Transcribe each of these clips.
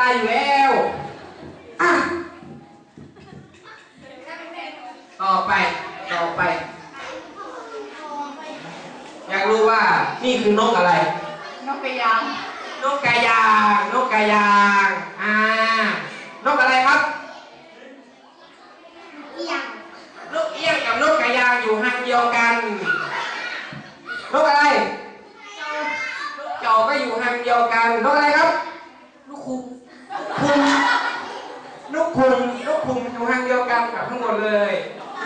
ตายอยู่แล้วอะต่อไปต่อไป อยากรู้ว่านี่คือนกอะไร นกกระยาง นกกระยาง นกกระยางอ่านกอะไรครับนกเอี้ยงกับนกกระยางอยู่ห่างเดียวกัน นกอะไรนกเจ่อก็อยู่ห่างเดียวกัน นกอะไรครับ นกคุมคุมนกคุมนกคุมอยู่ห่างเดียว กันกับทั้งหมดเลย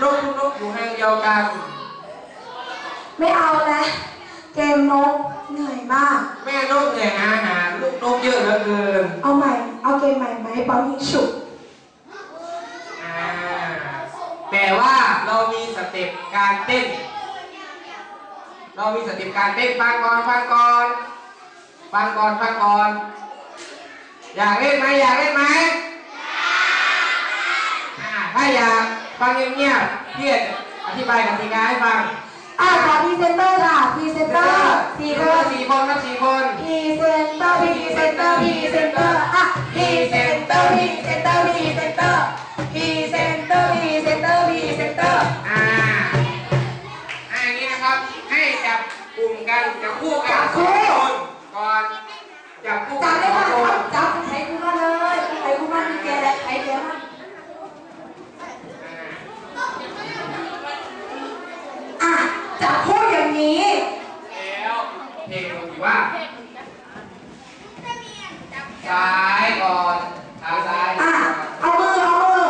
นกทุกนกอยู่ห่างเดียวกัน ไม่เอาแล้วเกมนกเหนื่อยมาก แม่นกเหนื่อยหาอาหารลูกนกเยอะเหลือเกินเอาใหม่ เอาเกมใหม่ไหมเปายิงฉุบอ่าแต่ว่าเรามีสเต็ปการเต้น เรามีสเต็ปการเต้นฟังก่อนฟังก่อนฟังก่อนฟังก่อนอยากเล่นไหมอยากเล่นไหมอ่า ถ้าอยากฟังเงียบๆพี่อธิบายกติกาให้ฟังอะขอพรีเซนเตอร์ค่ะพรีเซนเตอร์สี่คนสี่คนครับสี่คนพรีเซนเตอร์พรีเซนเตอร์พรีเซนเตอร์อะพรีเซนเตอร์พรีเซนเตอร์พรีเซนเตอร์พรีเซนเตอร์พรีเซนเตอร์พรีเซนเตอร์ อ่าอ่าอย่างนี้นะครับ ให้จับกลุ่มกันจับคู่กันสองคนก่อนจับคู่กั จั น บได้ สอง ป่ะ คน จับใครกูมาเลยใครกูมาดีแกและใครแกมาอะจับคู่อย่างนี้ แล้วเพลงมันอยู่ว่าซ้ายก่อนขาซ้าย อะ เอามือ เอามือ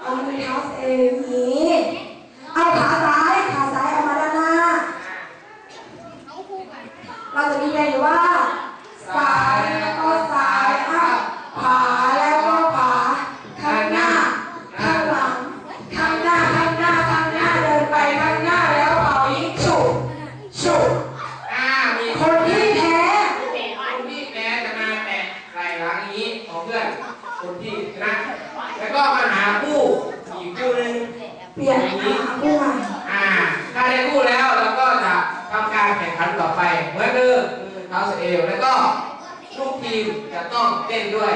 เอามือเท้าเอวอย่างนี้ เอาขาซ้าย ขาซ้ายเอามาด้านหน้า เราจะมีเพลงอยู่ว่าซ้ายแล้วก็ซ้ายอะขวาแล้วก็ขวาข้างหน้า ข้างหลัง ข้างหน้า ข้างหน้า ข้างหน้า เดินไปข้างหน้าแล้วเป่ายิงฉุบฉุบอ่ามีคนที่แพ้คนที่แพ้จะมาแตะไหล่หลังอย่างนี้ของเพื่อน คนที่ชนะ แล้วก็มาหาคู่อีกคู่หนึ่งเปลี่ยนหาคู่ใหม่ อ่า ถ้าได้คู่แล้วเราก็จะทำการแข่งขันต่อไปเหมือนเดิมคือเท้าสเอลแล้วก็ลูกทีมจะ ต้องเต้นด้วย